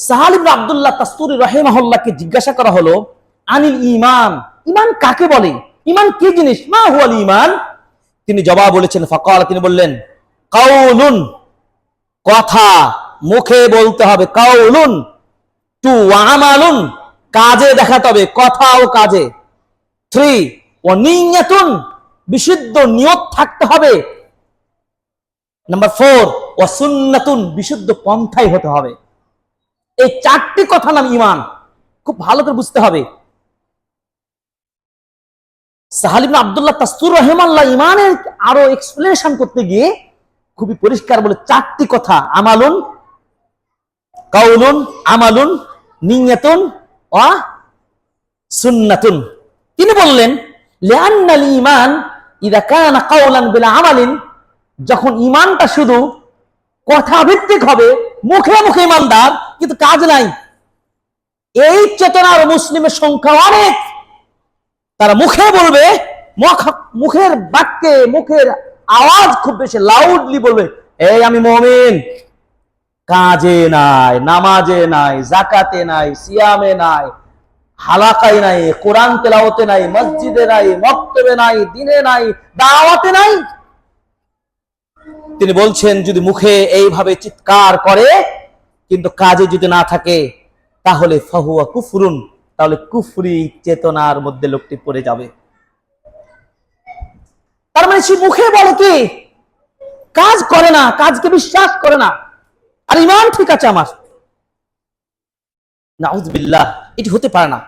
সাহালিম আব্দুল্লাহ তাস্তুরি রহেমাহুল্লাহকে জিজ্ঞাসা করা হলো, আনিল ইমান ইমান কাকে বলে? ইমান কি জিনিস? মা হুয়াল ইমান তিনি জবাব বলেছেন, ফকাল। তিনি বললেন, কাউলুন। কথা মুখে বলতে হবে। কাউলুন। টু আমালুন। কাজে দেখাতে হবে। কথা ও কাজে। থ্রি। ও নিয়তুন। বিশুদ্ধ নিয়ত থাকতে হবে। Number four. ও সুন্নাতুন। বিশুদ্ধ পন্থাই হতে হবে। এই চারটি কথা নাম ইমান খুব ভালো করে বুঝতে হবে। সাহালিম আব্দুল্লাহ তাস্তুর রহমাল্লাহ ইমানের আরও এক্সপ্লেনেশন করতে গিয়ে খুবই পরিষ্কার বলে চারটি কথা। আমালুন, কাউলুন, আমালুন, নিয়তুন ও সুন্নাতুন। তিনি বললেন, লিআন্নাল ঈমান ইদা কানা কাওলান বিলা আমালিন। যখন ইমানটা শুধু কথা ভিত্তিক হবে মুখে মুখে ইমানদার, কিন্তু কাজ নাই। এই চেতনার মুসলিমের সংখ্যা অনেক। তারা মুখে বলবে, মুখ- মুখের বাক্যে মুখের আওয়াজ খুব বেশি লাউডলি বলবে, এই আমি মমিন। কাজে নাই, নামাজে নাই জাকাতে নাই, সিয়ামে নাই হালাকাই নাই, কোরআন তেলাওতে নাই, মসজিদে নাই, মক্তবে নাই, দিনে নাই, দাওয়াতে নাই। তিনি বলছেন, যদি মুখে এইভাবে চিৎকার করে, কিন্তু কাজে যদি না থাকে, তাহলে ফাহুয়া কুফরুন, তাহলে কুফরি চেতনার মধ্যে লোকটি পড়ে যাবে। তার মানে সে মুখে বলে কি? কাজ করে না, কাজকে বিশ্বাস করে না। আর ইমান ঠিক আছে আমার। নাউজবিল্লাহ, এটি হতে পারে না।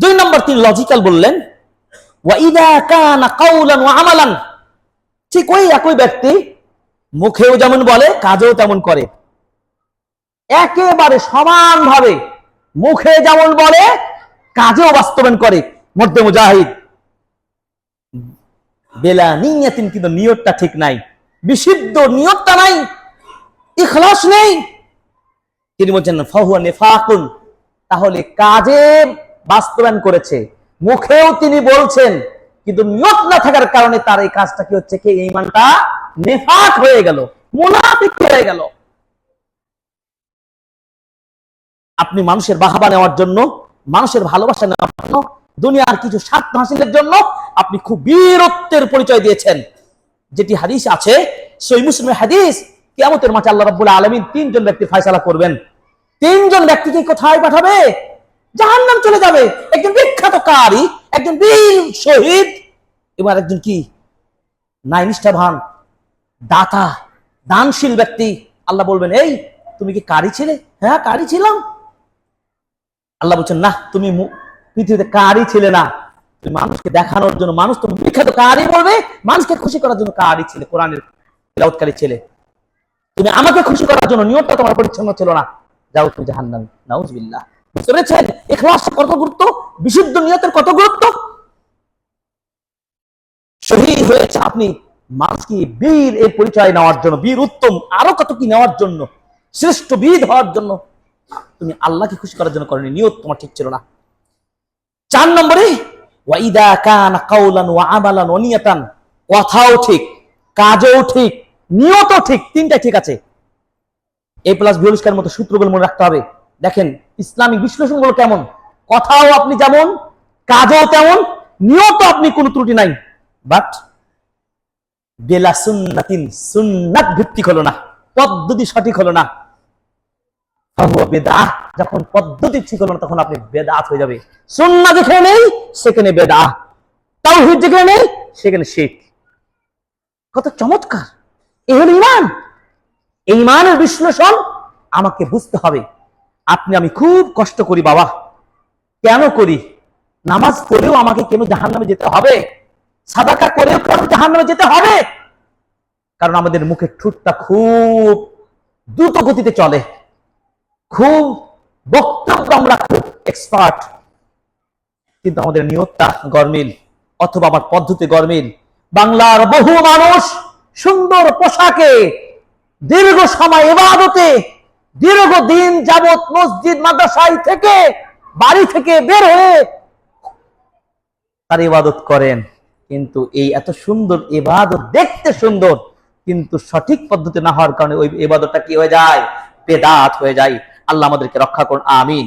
দুই নম্বর তিনি লজিক্যাল বললেন ওয়াইদা কানা কাউলান ওয়া আমালান। ঠিক ওই একই ব্যক্তি মুখেও যেমন বলে, কাজেও তেমন করে। একেবারে সমানভাবে মুখে যেমন বলে, কাজেও বাস্তবায়ন করে। মধ্যে মুজাহিদ। বেলা নিয়াতিন কিন্তু নিয়তটা ঠিক নাই। বিশুদ্ধ নিয়তটা নাই। ইখলাস নেই। তিনি বলছেন, ফাহুয়া নেফাকুন। তাহলে কাজে বাস্তবায়ন করেছে। মুখেও তিনি বলছেন, কিন্তু নিয়ত না থাকার কারণে তার এই কাজটা কি হচ্ছে? কি, এই মানটা নেফাক হয়ে গেল, মুনাফিক হয়ে গেল। আপনি মানুষের বাহাবা নেওয়ার জন্য, মানুষের ভালোবাসা নেওয়ার জন্য, দুনিয়ার কিছু স্বার্থ হাসিলের জন্য আপনি খুব বীরত্বের পরিচয় দিয়েছেন। যেটি হাদিস আছে সই মুসলিমের হাদিস, কিয়ামতের মাঠে আল্লাহ রাব্বুল আলামিন তিনজন ব্যক্তি ফয়সালা করবেন। তিনজন ব্যক্তিকে কোথায় পাঠাবে? জাহান্নাম চলে যাবে। একজন বিখ্যাত কারি একজন বীর শহীদ, এবার একজন কি? নাই নিষ্ঠাবান দাতা, দানশীল ব্যক্তি। আল্লাহ বলবেন, এই, তুমি কি কারি ছিলে? হ্যাঁ কারি ছিলাম। আল্লাহ বলছেন না তুমি পৃথিবীতে কারি ছিলে না। তুমি মানুষকে দেখানোর জন্য মানুষ, তুমি বিখ্যাত কারি বলবে, মানুষকে খুশি করার জন্য কারি ছিলে, কোরআনের তেলাওয়াতকারী ছেলে। তুমি আমাকে খুশি করার জন্য নিয়তটা তোমার পরিচ্ছন্ন ছিল না। যাও তুমি জাহান্নাম, নাউজুবিল্লাহ। বুঝতে ইখলাস কত গুরুত্ব? বিশুদ্ধ নিয়তের কত গুরুত্ব? শহীদ হয়েছে আপনি মানুষকে বীর এর পরিচয় নেওয়ার জন্য, বীর উত্তম আরও কত কি নেওয়ার জন্য, শ্রেষ্ঠ বীর হওয়ার জন্য। তুমি আল্লাহকে খুশি করার জন্য করেনি, নিয়ত তোমার ঠিক ছিল না। চার নম্বরে ওয়াইদা কান কাউলান ওয়া আমালান কথাও ঠিক, কাজও ঠিক, নিয়তও ঠিক তিনটা ঠিক আছে। এ প্লাস বিহলিস্কার মতো সূত্রগুলো মনে রাখতে হবে। দেখেন, ইসলামিক বিশ্লেষণগুলো কেমন? কথাও আপনি যেমন, কাজও তেমন নিয়ত আপনি কোনো ত্রুটি নাই। বাট বেলা সুন্নাতিন, সুন্নাত ভিত্তিক হলো না, পদ্ধতি সঠিক হলো না। বেদাহ যখন পদ্ধতি ঠিক হলো না, তখন আপনি বেদাত হয়ে যাবে। সুন্না যেখানে নেই, সেখানে বেদা তাওহীদ যেখানে নেই, সেখানে শিখ কত চমৎকার। এ হলো ইমান এই ইমানের বিশ্লেষণ আমাকে বুঝতে হবে। আপনি, আমি খুব কষ্ট করি, বাবা। কেন করি? নামাজ পড়েও আমাকে কেন জাহান্নামে যেতে হবে? সাদাকা করেও কেন জাহান্নামে যেতে হবে? কারণ আমাদের মুখের ঠুটটা খুব দ্রুত গতিতে চলে। খুব বক্তব্য আমরা খুব এক্সপার্ট কিন্তু আমাদের নিয়তটা গরমিল, অথবা আমার পদ্ধতি গরমিল। বাংলার বহু মানুষ সুন্দর পোশাকে দীর্ঘ সময় এবাদতে দীর্ঘ দিন যাবত মসজিদ, মাদ্রাসায় থেকে বাড়ি থেকে বের হয়ে তার ইবাদত করেন। কিন্তু এই এত সুন্দর এবাদত, দেখতে সুন্দর, কিন্তু সঠিক পদ্ধতি না হওয়ার কারণে ওই এবাদতটা কি হয়ে যায়? বেদাত হয়ে যায়। আল্লাহ আমাদেরকে রক্ষা করুন, আমিন।